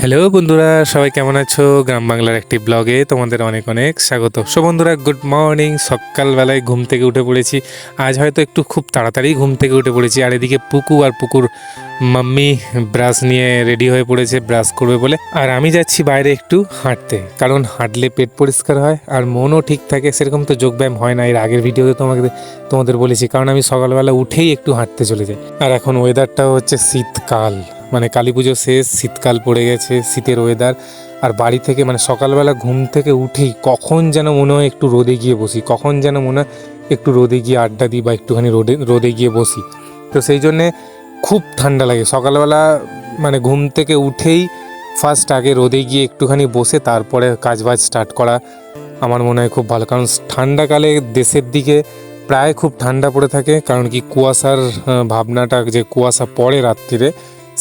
Hello বন্ধুরা, সবাই কেমন আছো? গ্রাম বাংলার একটি ব্লগে তোমাদের অনেক অনেক স্বাগত। সো বন্ধুরা, গুড মর্নিং। সকালবেলায় ঘুম থেকে উঠে পড়েছি। আজ হয়তো একটু খুব তাড়াতাড়ি ঘুম থেকে উঠে পড়েছি। আর এদিকে পুকু আর পুকুর মাম্মি ব্রাশ নিয়ে রেডি হয়ে পড়েছে, ব্রাশ করবে বলে। আর আমি যাচ্ছি বাইরে একটু হাঁটতে, কারণ হাঁটলে পেট পরিষ্কার হয় আর মনও ঠিক থাকে। সেরকম তো যোগব্যায়াম হয় না। এর আগের ভিডিওতে তোমাকে, তোমাদের বলেছি, কারণ আমি সকালবেলা উঠেই একটু হাঁটতে চলে যাই। আর এখন ওয়েদারটাও হচ্ছে শীতকাল। মানে কালী পুজো শেষ, শীতকাল পড়ে গেছে, শীতের ওয়েদার আর বাড়ি থেকে মানে সকালবেলা ঘুম থেকে উঠেই কখন যেন মনে হয় একটু রোদে গিয়ে বসি, কখন যেন মনে হয় একটু রোদে গিয়ে আড্ডা দিই বা একটুখানি রোদে রোদে গিয়ে বসি। তো সেই জন্যে খুব ঠান্ডা লাগে। সকালবেলা মানে ঘুম থেকে উঠেই ফার্স্ট আগে রোদে গিয়ে একটুখানি বসে তারপরে কাজবাজ স্টার্ট করা আমার মনে হয় খুব ভালো। কারণ ঠান্ডাকালে দেশের দিকে প্রায় খুব ঠান্ডা পড়ে থাকে। কারণ কি কুয়াশার ভাবনাটা যে কুয়াশা পড়ে রাত্রিরে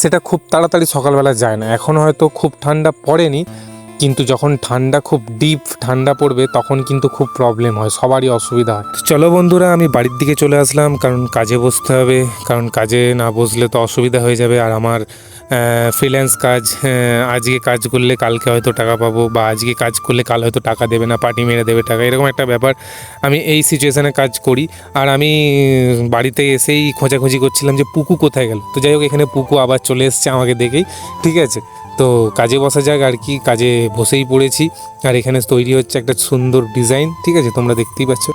সেটা খুব তাড়াতাড়ি সকালবেলা যায় না। এখন হয়তো খুব ঠান্ডা পড়েনি। কিন্তু যখন ঠান্ডা খুব ডিপ ঠান্ডা পড়বে, তখন কিন্তু খুব প্রবলেম হয়, সবারই অসুবিধা হয়। চলো বন্ধুরা, আমি বাড়ির দিকে চলে আসলাম, কারণ কাজে বসতে হবে, কারণ কাজে না বসলে তো অসুবিধা হয়ে যাবে, আর আমার ফ্রিল্যান্স কাজ আজকে কাজ করলে কালকে হয়তো টাকা পাবো, বা আজকে কাজ করলে কাল হয়তো টাকা দেবে না, পার্টি মেরে দেবে টাকা, এরকম একটা ব্যাপার। আমি এই সিচুয়েশানে কাজ করি, আর আমি বাড়িতে এসেই খোঁজাখুঁজি করছিলাম যে পুকু কোথায় গেল। তো যাই হোক, এখানে পুকু আবার চলে এসছে আমাকে দেখেই, ঠিক আছে? তো কাজে বসা যাক, আর কি কাজে বসেই পড়েছি। আর এখানে তৈরি হচ্ছে একটা সুন্দর ডিজাইন ঠিক আছে? তোমরা দেখতেই পাচ্ছ।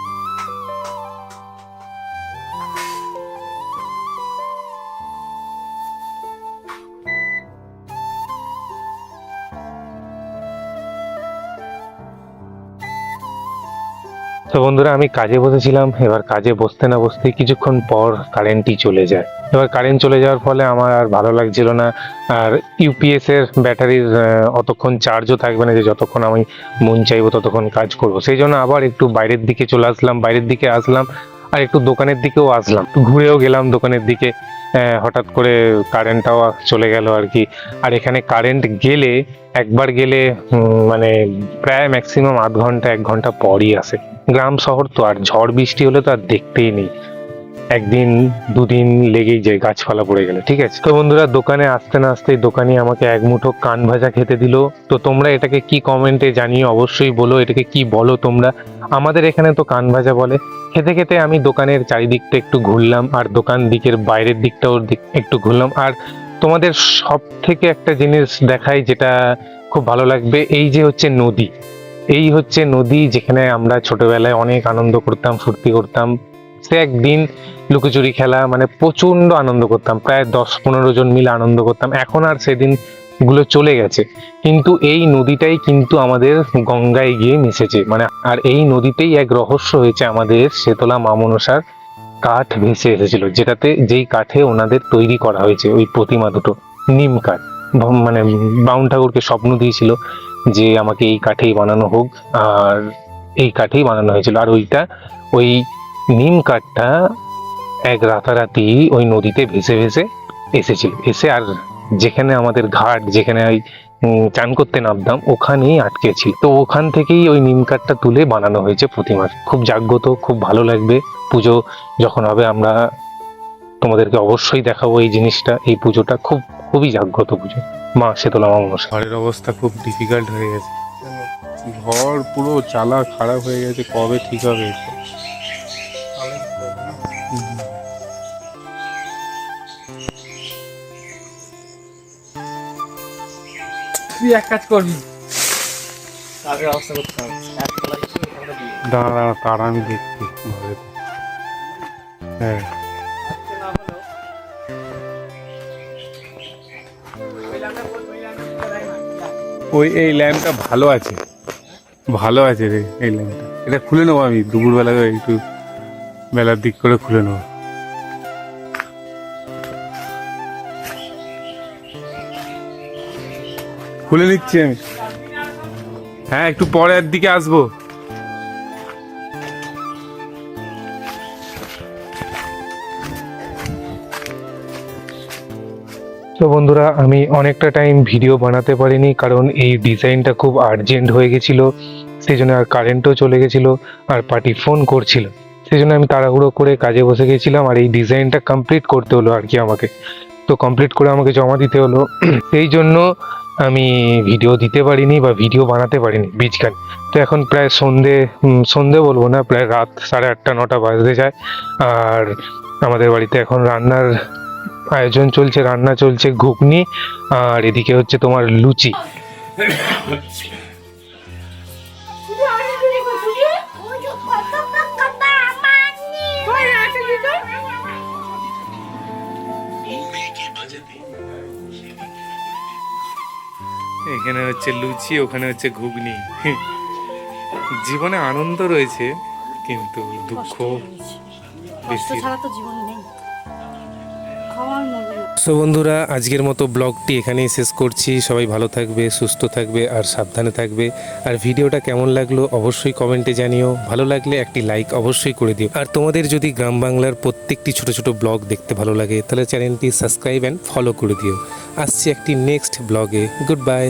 তো বন্ধুরা, আমি কাজে বসেছিলাম। এবার কাজে বসতে না বসতে কিছুক্ষণ পর কারেন্টই চলে যায়। এবার কারেন্ট চলে যাওয়ার ফলে আমার আর ভালো লাগছিল না। আর ইউপিএস এর ব্যাটারির অতক্ষণ চার্জও থাকবে না যে যতক্ষণ আমি মন চাইব ততক্ষণ কাজ করব। সেই জন্য আবার একটু বাইরের দিকে চলে আসলাম, বাইরের দিকে আসলাম, আর একটু দোকানের দিকেও আসলাম। ঘুরেও গেলাম দোকানের দিকে হঠাৎ করে কারেন্টটাও চলে গেল আর কি। আর এখানে কারেন্ট গেলে, একবার গেলে মানে প্রায় ম্যাক্সিমাম আধ ঘণ্টা, এক ঘণ্টা পরই আসে। গ্রাম শহর তো আর ঝড় বৃষ্টি হলে তো আর দেখতেই নেই। একদিন, দুদিন লেগেই যায়, গাছপালা পড়ে গেলে, ঠিক আছে? তো বন্ধুরা, দোকানে আসতে না আসতেই দোকানি আমাকে এক মুঠো কান ভাজা খেতে দিল। তো তোমরা এটাকে কি কমেন্টে জানিয়ে অবশ্যই বলো, এটাকে কি বলো তোমরা? আমাদের এখানে তো কান ভাজা বলে। খেতে খেতে আমি দোকানের চারিদিকটা একটু ঘুরলাম, আর দোকান দিকের বাইরের দিকটাও দিক- একটু ঘুরলাম। আর তোমাদের সব থেকে একটা জিনিস দেখাই, যেটা খুব ভালো লাগবে, এই যে হচ্ছে নদী। এই হচ্ছে নদী যেখানে আমরা ছোটবেলায় অনেক আনন্দ করতাম, ফুর্তি করতাম। সে একদিন লুকোচুরি খেলা মানে প্রচণ্ড আনন্দ করতাম, প্রায় দশ পনেরো জন মিলে আনন্দ করতাম। এখন আর সেদিনগুলো চলে গেছে। কিন্তু এই নদীটাই কিন্তু আমাদের গঙ্গায় গিয়ে মিশেছে। মানে আর এই নদীতেই এক রহস্য হয়েছে আমাদের শেতলা মামনসার কাঠ ভেসে এসেছিল, যেটাতে যেই কাঠে ওনাদের তৈরি করা হয়েছে, ওই প্রতিমা দুটো, নিম কাঠ। মানে বাউন ঠাকুরকে স্বপ্ন দিয়েছিল যে আমাকে এই কাঠেই বানানো হোক, আর এই কাঠেই বানানো হয়েছিল। আর ওইটা, ওই নিম কাঠটা এক রাতারাতি ওই নদীতে ভেসে ভেসে এসেছিল। এসে আর যেখানে আমাদের ঘাট, যেখানে ওই চান করতে নামতাম, ওখানেই আটকে ছিল। তো ওখান থেকেই ওই নিম কাঠটা তুলে বানানো হয়েছে প্রতিমা খুব জাগ্রত, খুব ভালো লাগবে। পুজো যখন হবে, আমরা তোমাদেরকে অবশ্যই দেখাবো এই জিনিসটা, এই পুজোটা। খুব খুবই জাগ্রত পুজো। মা শীতলা মনসা ঘরের অবস্থা খুব ডিফিকাল্ট হয়ে গেছে। ঘর পুরো চালা খারাপ হয়ে গেছে কবে ঠিক হবে? তুই এক কাজ করবি। তাদের করতে হবে। দাঁড়া দাঁড়া তার আমি দেখছি। হ্যাঁ। ওই, এই ল্যাম্পটা ভালো আছে। ভালো আছে রে, এই ল্যাম্পটা। এটা খুলে নেব আমি, দুপুরবেলা একটু বেলার দিক করে খুলে নেব। খুলে নিচ্ছি আমি। হ্যাঁ একটু পরের দিকে আসব। তো বন্ধুরা, আমি অনেকটা টাইম ভিডিও বানাতে পারিনি, কারণ এই ডিজাইনটা খুব আর্জেন্ট হয়ে গেছিল। সেই জন্য আর কারেন্টও চলে গেছিল, আর পার্টি ফোন করছিল। সেই জন্য আমি তাড়াহুড়ো করে কাজে বসে গেছিলাম, আর এই ডিজাইনটা কমপ্লিট করতে হলো আর কি আমাকে। তো কমপ্লিট করে আমাকে জমা দিতে হলো। সেই জন্য আমি ভিডিও দিতে পারিনি বা ভিডিও বানাতে পারিনি বীজখান তো এখন প্রায় সন্ধে সন্ধে বলব না, প্রায় রাত সাড়ে আটটা, নটা বাজতে যায়। আর আমাদের বাড়িতে এখন রান্নার আয়োজন চলছে রান্না চলছে ঘুগনি আর এদিকে হচ্ছে তোমার লুচি। এখানে হচ্ছে লুচি ওখানে হচ্ছে ঘুগনি। জীবনে আনন্দ রয়েছে কিন্তু দুঃখ কষ্ট ছাড়া তো জীবন নেই। সো বন্ধুরা, আজকের মতো ব্লগটি এখানেই শেষ করছি। সবাই ভালো থাকবে, সুস্থ থাকবে আর সাবধানে থাকবে। আর ভিডিওটা কেমন লাগল অবশ্যই কমেন্টে জানিও। ভালো লাগলে একটি লাইক অবশ্যই করে দিও। আর তোমাদের যদি গ্রাম বাংলার প্রত্যেকটি ছোট ছোট ব্লগ দেখতে ভালো লাগে, তাহলে চ্যানেলটি সাবস্ক্রাইব অ্যান্ড ফলো করে দিও। আসছি একটি নেক্সট ব্লগে। Good bye